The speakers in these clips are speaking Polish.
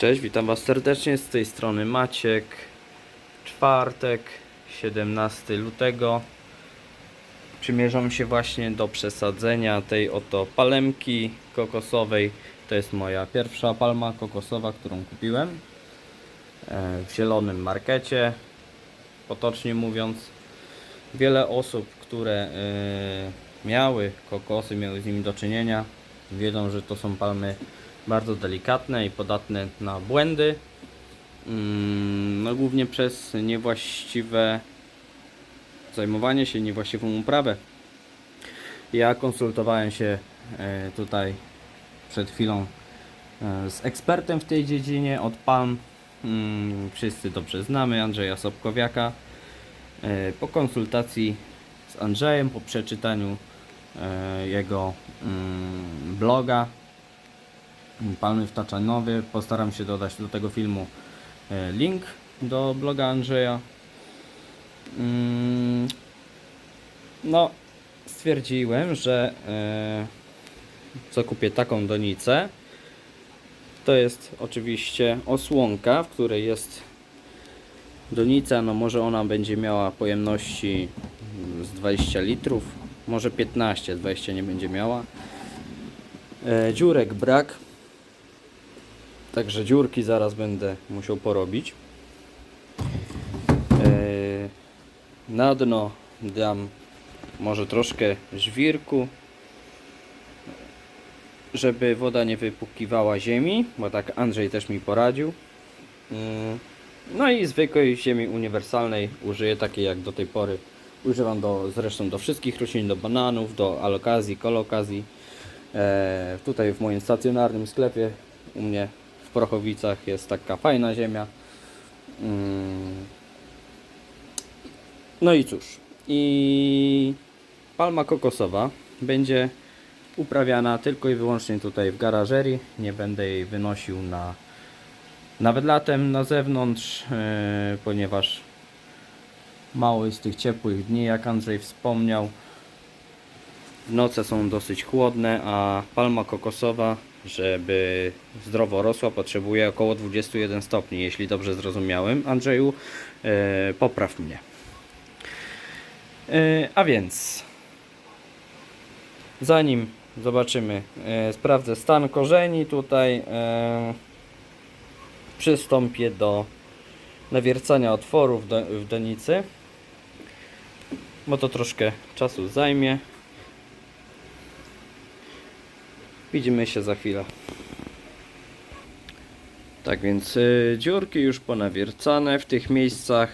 Cześć, witam Was serdecznie. Z tej strony Maciek. Czwartek, 17 lutego. Przymierzam się właśnie do przesadzenia tej oto palemki kokosowej. To jest moja pierwsza palma kokosowa, którą kupiłem e, w zielonym markecie. Potocznie mówiąc, wiele osób, które e, miały kokosy, miały z nimi do czynienia, wiedzą, że to są palmy bardzo delikatne i podatne na błędy. Mm, No głównie przez niewłaściwe zajmowanie się, niewłaściwą uprawę. Ja konsultowałem się e, tutaj przed chwilą e, z ekspertem w tej dziedzinie od palm. Mm, Wszyscy dobrze znamy Andrzeja Sobkowiaka. E, Po konsultacji z Andrzejem, po przeczytaniu jego mm, bloga Palmy w Taczanowie. Postaram się dodać do tego filmu e, link do bloga Andrzeja. Mm, No, stwierdziłem, że e, zakupię taką donicę. To jest oczywiście osłonka, w której jest donica. No może ona będzie miała pojemności mm, z 20 litrów, może 15, 20 nie będzie miała. E, dziurek brak. Także dziurki zaraz będę musiał porobić. E, Na dno dam może troszkę żwirku, żeby woda nie wypukiwała ziemi, bo tak Andrzej też mi poradził. Mm, No i zwykłej ziemi uniwersalnej użyję takiej jak do tej pory. Używam do, zresztą do wszystkich roślin, do bananów, do alokazji, kolokazji. E, tutaj w moim stacjonarnym sklepie u mnie w Prochowicach jest taka fajna ziemia. Mm. No i cóż, i palma kokosowa będzie uprawiana tylko i wyłącznie tutaj w garażerii. Nie będę jej wynosił na nawet latem na zewnątrz, e, ponieważ mało jest tych ciepłych dni, jak Andrzej wspomniał. Noce są dosyć chłodne, a palma kokosowa, żeby zdrowo rosła, potrzebuje około 21 stopni, jeśli dobrze zrozumiałem. Andrzeju, e, popraw mnie. E, a więc, zanim zobaczymy, e, sprawdzę stan korzeni tutaj, e, przystąpię do nawiercania otworów w donicy, bo to troszkę czasu zajmie. Widzimy się za chwilę. Tak więc y, dziurki już ponawiercane w tych miejscach.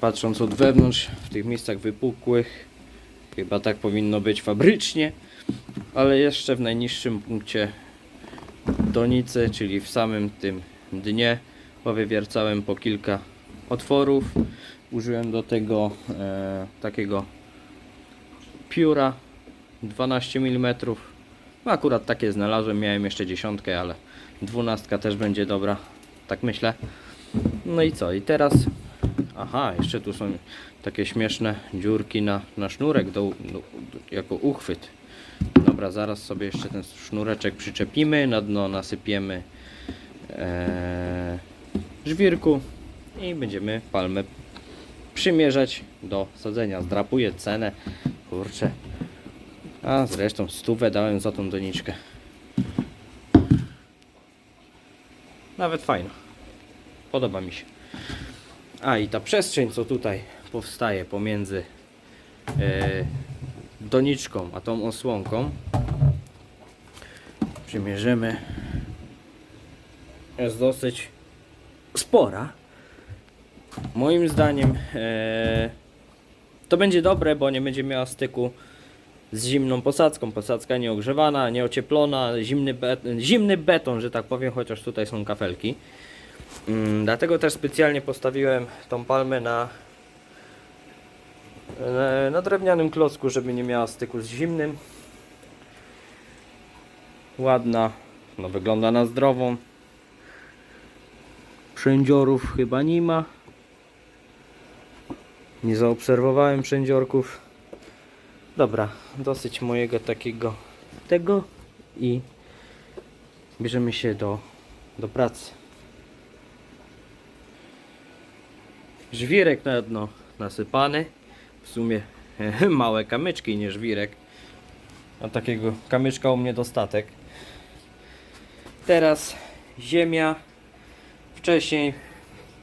Patrząc od wewnątrz, w tych miejscach wypukłych. Chyba tak powinno być fabrycznie. Ale jeszcze w najniższym punkcie donicy, czyli w samym tym dnie, powywiercałem po kilka otworów. Użyłem do tego e, takiego pióra 12 mm. No akurat takie znalazłem, miałem jeszcze dziesiątkę, ale dwunastka też będzie dobra, tak myślę. No i co? I teraz, aha, jeszcze tu są takie śmieszne dziurki na, na sznurek do, do, jako uchwyt. Dobra, zaraz sobie jeszcze ten sznureczek przyczepimy, na dno nasypiemy e, żwirku i będziemy palmę przymierzać do sadzenia. Zdrapuję cenę, kurczę, a zresztą stówę dałem za tą doniczkę. Nawet fajna. Podoba mi się. A i ta przestrzeń, co tutaj powstaje pomiędzy e, doniczką a tą osłonką, przymierzymy, jest dosyć spora. Moim zdaniem e, to będzie dobre, bo nie będzie miała styku z zimną posadzką. Posadzka nieogrzewana, nieocieplona, zimny, bet zimny beton, że tak powiem, chociaż tutaj są kafelki. Mm, dlatego też specjalnie postawiłem tą palmę na, na drewnianym klocku, żeby nie miała styku z zimnym. Ładna, no wygląda na zdrową. Przędziorów chyba nie ma. Nie zaobserwowałem przędziorków. Dobra, dosyć mojego takiego tego i bierzemy się do do pracy. Żwirek na dno nasypany. W sumie małe kamyczki, nie żwirek. A takiego kamyczka u mnie dostatek. Teraz ziemia. Wcześniej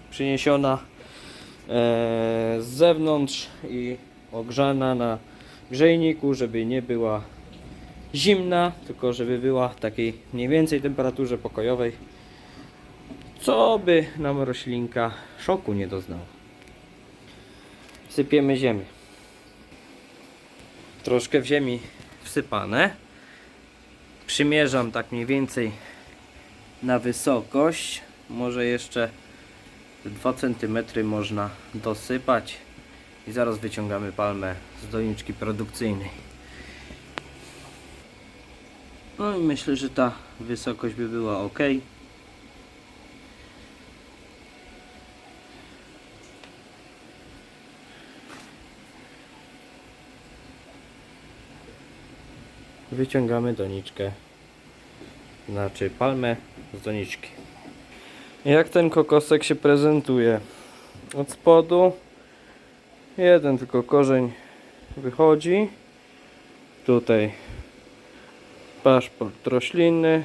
przyniesiona e, z zewnątrz i ogrzana na grzejniku, żeby nie była zimna, tylko żeby była w takiej mniej więcej temperaturze pokojowej, co by nam roślinka szoku nie doznała. Sypiemy ziemię. Troszkę w ziemi wsypane. Przymierzam tak mniej więcej na wysokość. Może jeszcze 2 cm można dosypać i zaraz wyciągamy palmę z doniczki produkcyjnej. No i myślę, że ta wysokość by była ok. Wyciągamy doniczkę, znaczy palmę z doniczki. Jak ten kokosek się prezentuje? Od spodu jeden tylko korzeń wychodzi. Tutaj paszport roślinny.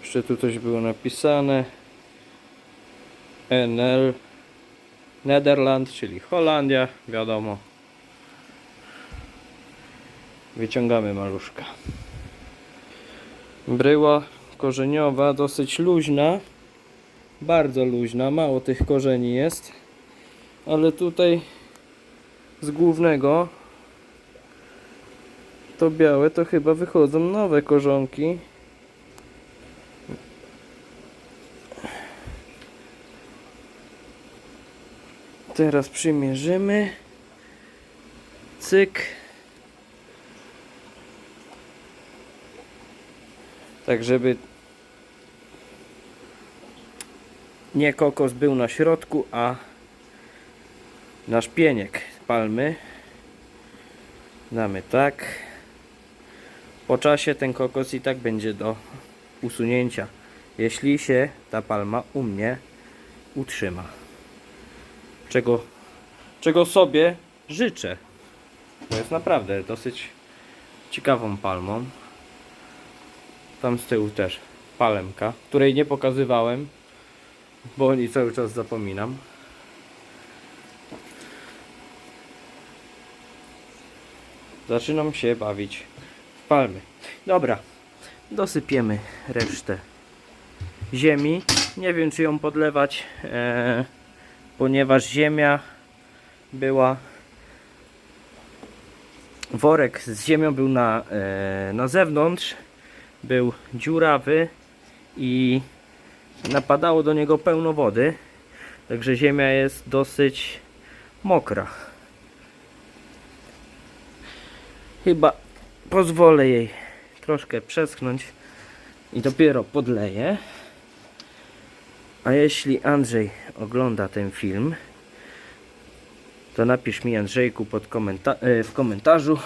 Jeszcze tu coś było napisane. NL Nederland, czyli Holandia, wiadomo. Wyciągamy maluszka. Bryła korzeniowa, dosyć luźna. Bardzo luźna, mało tych korzeni jest. Ale tutaj z głównego to białe to chyba wychodzą nowe korzonki. Teraz przymierzymy. Cyk. Tak, żeby nie kokos był na środku, a nasz pieniek palmy. Damy tak. Po czasie ten kokos i tak będzie do usunięcia, jeśli się ta palma u mnie utrzyma. Czego, czego sobie życzę. Bo jest naprawdę dosyć ciekawą palmą. Tam z tyłu też palemka, której nie pokazywałem, bo o niej cały czas zapominam. Zaczynam się bawić w palmy. Dobra, dosypiemy resztę ziemi. Nie wiem, czy ją podlewać, e, ponieważ ziemia była. Worek z ziemią był na, e, na zewnątrz, był dziurawy i napadało do niego pełno wody. Także ziemia jest dosyć mokra. Chyba pozwolę jej troszkę przeschnąć i dopiero podleję. A jeśli Andrzej ogląda ten film, to napisz mi Andrzejku komenta e, w komentarzu,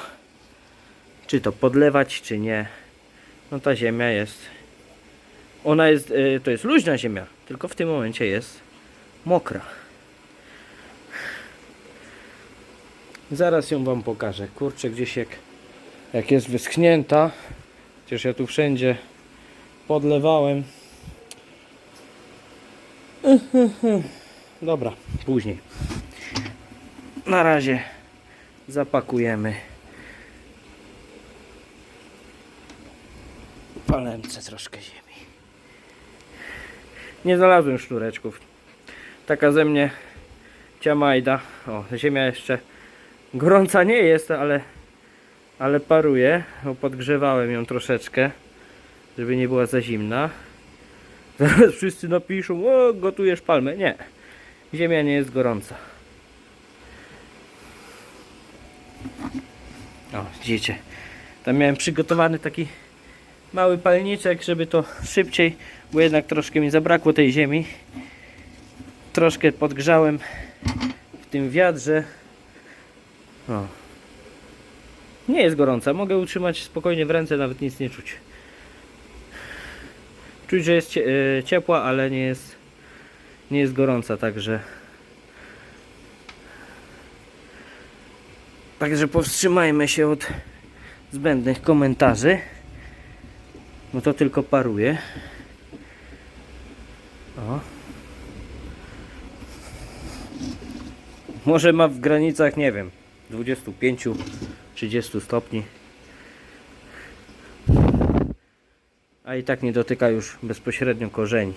czy to podlewać, czy nie. No ta ziemia jest. Ona jest, e, to jest luźna ziemia, tylko w tym momencie jest mokra. Zaraz ją wam pokażę. Kurczę, gdzieś jak, jak jest wyschnięta. Chociaż ja tu wszędzie podlewałem. Dobra, później. Na razie zapakujemy palemce troszkę ziemi. Nie znalazłem sznureczków. Taka ze mnie ciamajda. O, ziemia jeszcze gorąca nie jest, ale ale paruje. O, podgrzewałem ją troszeczkę, żeby nie była za zimna. Zaraz wszyscy napiszą, o gotujesz palmę. Nie, ziemia nie jest gorąca. O, widzicie. Tam miałem przygotowany taki mały palniczek, żeby to szybciej, bo jednak troszkę mi zabrakło tej ziemi. Troszkę podgrzałem w tym wiadrze. O. Nie jest gorąca, mogę utrzymać spokojnie w ręce, nawet nic nie czuć. Czuć, że jest e, ciepła, ale nie jest, nie jest gorąca, także. Także powstrzymajmy się od zbędnych komentarzy. No to tylko paruje. O. Może ma w granicach, nie wiem, 25-30 stopni. A i tak nie dotyka już bezpośrednio korzeni.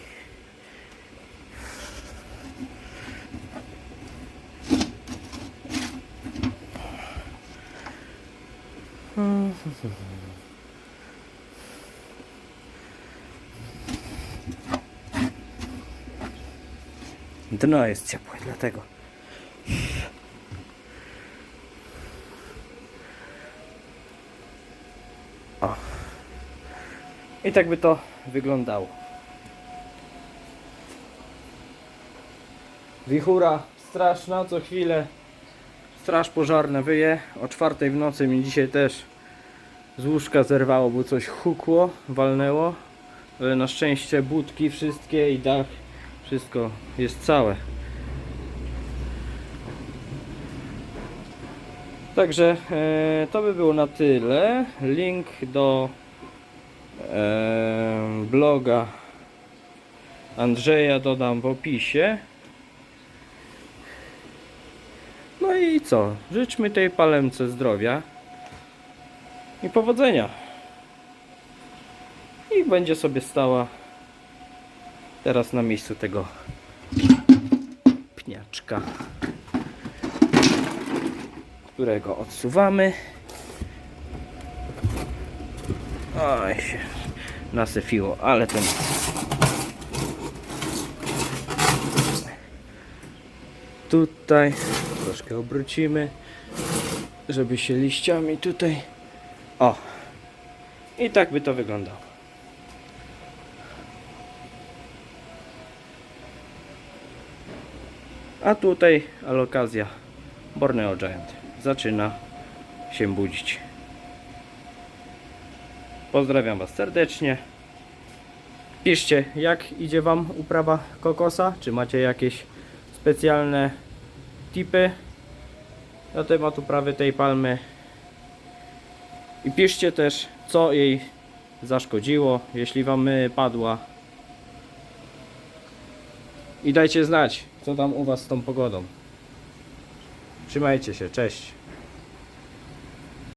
Dno jest ciepłe, dlatego. O. I tak by to wyglądało. Wichura straszna, co chwilę straż pożarna wyje. O czwartej w nocy mi dzisiaj też z łóżka zerwało, bo coś hukło, walnęło. Ale na szczęście budki wszystkie i dach, wszystko jest całe. Także e, to by było na tyle. Link do e, bloga Andrzeja dodam w opisie. No i co? Życzmy tej palemce zdrowia i powodzenia. I będzie sobie stała teraz na miejscu tego pniaczka, którego odsuwamy. Oj się nasyfiło, ale ten tutaj troszkę obrócimy, żeby się liściami tutaj o i tak by to wyglądało. A tutaj alokazja Borneo Giant zaczyna się budzić. Pozdrawiam Was serdecznie. Piszcie, jak idzie Wam uprawa kokosa? Czy macie jakieś specjalne tipy na temat uprawy tej palmy? I piszcie też, co jej zaszkodziło, jeśli Wam y, padła. I dajcie znać, co tam u Was z tą pogodą. Trzymajcie się, cześć.